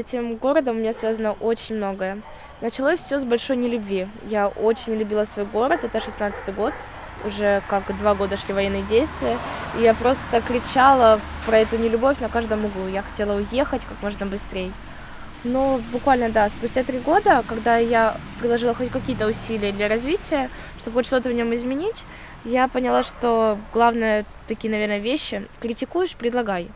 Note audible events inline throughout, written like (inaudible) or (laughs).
этим городом у меня связано очень многое. Началось все с большой нелюбви. Я очень любила свой город, это 16-й год, уже как два года шли военные действия. И я просто кричала про эту нелюбовь на каждом углу. Я хотела уехать как можно быстрее. Но буквально, да, спустя три года, когда я приложила хоть какие-то усилия для развития, чтобы хоть что-то в нем изменить, я поняла, что главное такие, наверное, вещи критикуешь, предлагай.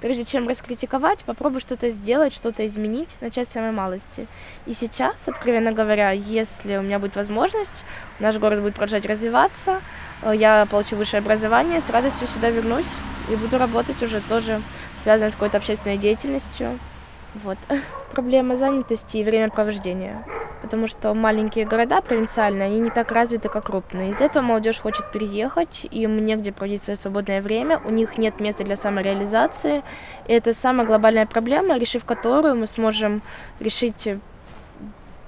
Прежде чем раскритиковать, попробуй что-то сделать, что-то изменить, начать с самой малости. И сейчас, откровенно говоря, если у меня будет возможность, наш город будет продолжать развиваться, э, я получу высшее образование, с радостью сюда вернусь и буду работать уже тоже связанной с какой-то общественной деятельностью. Вот. (laughs) Проблема занятости и времяпровождения Потому что маленькие города провинциальные, они не так развиты, как крупные. Из-за этого молодежь хочет переехать, им негде проводить свое свободное время, у них нет места для самореализации. И это самая глобальная проблема, решив которую мы сможем решить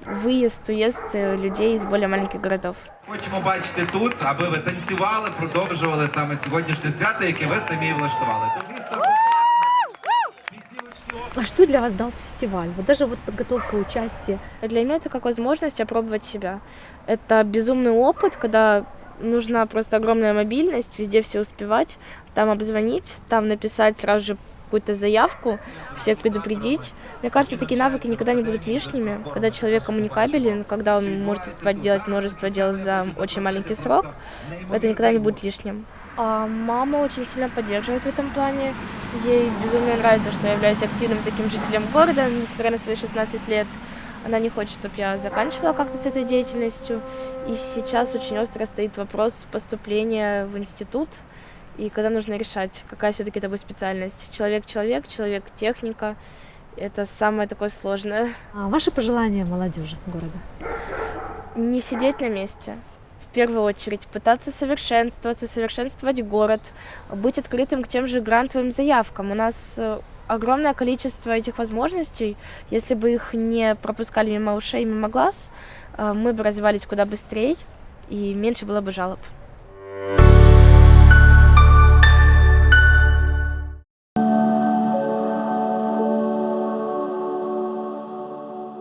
виїзд, уїзд людей з більш маленьких городов. Хочемо бачити тут, аби ви танцювали, продовжували саме сьогоднішнє свято, яке ви самі влаштували. Товариство «Буквально» відзілочні А что для вас дал фестиваль? Вот даже вот подготовка, участие. Для меня это как возможность опробовать себя. Это безумный опыт, когда нужна просто огромная мобильность, везде все успевать, там обзвонить, там написать сразу же какую-то заявку, всех предупредить. Мне кажется, такие навыки никогда не будут лишними. Когда человек коммуникабелен, когда он может успевать делать множество дел за очень маленький срок, это никогда не будет лишним. А мама очень сильно поддерживает в этом плане. Ей безумно нравится, что я являюсь активным таким жителем города, несмотря на свои 16 лет. Она не хочет, чтобы я заканчивала как-то с этой деятельностью. И сейчас очень остро стоит вопрос поступления в институт. И когда нужно решать, какая все-таки это будет специальность. Человек-человек, человек-техника. Это самое такое сложное. А ваши пожелания молодежи города? Не сидеть на месте. В первую очередь пытаться совершенствоваться, совершенствовать город, быть открытым к тем же грантовым заявкам. У нас э, огромное количество этих возможностей. Если бы их не пропускали мимо ушей, мимо глаз, э, мы бы развивались куда быстрее и меньше было бы жалоб.